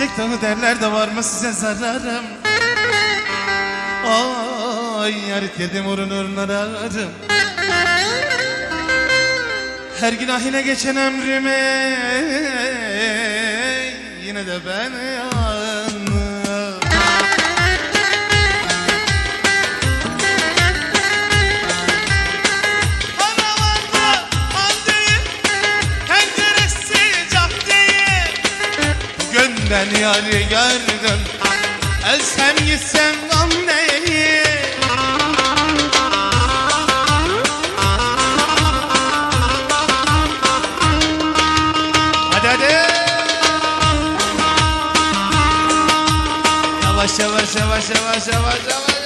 Dağı derler de var mı size zararım. Ay yarit yedim urun urun ararım. Her günahine geçen ömrüme Yine de ben yandım Gönden yarı gördüm Ölsem gitsem gam değil. Hadi hadi. Yavaş yavaş yavaş yavaş yavaş yavaş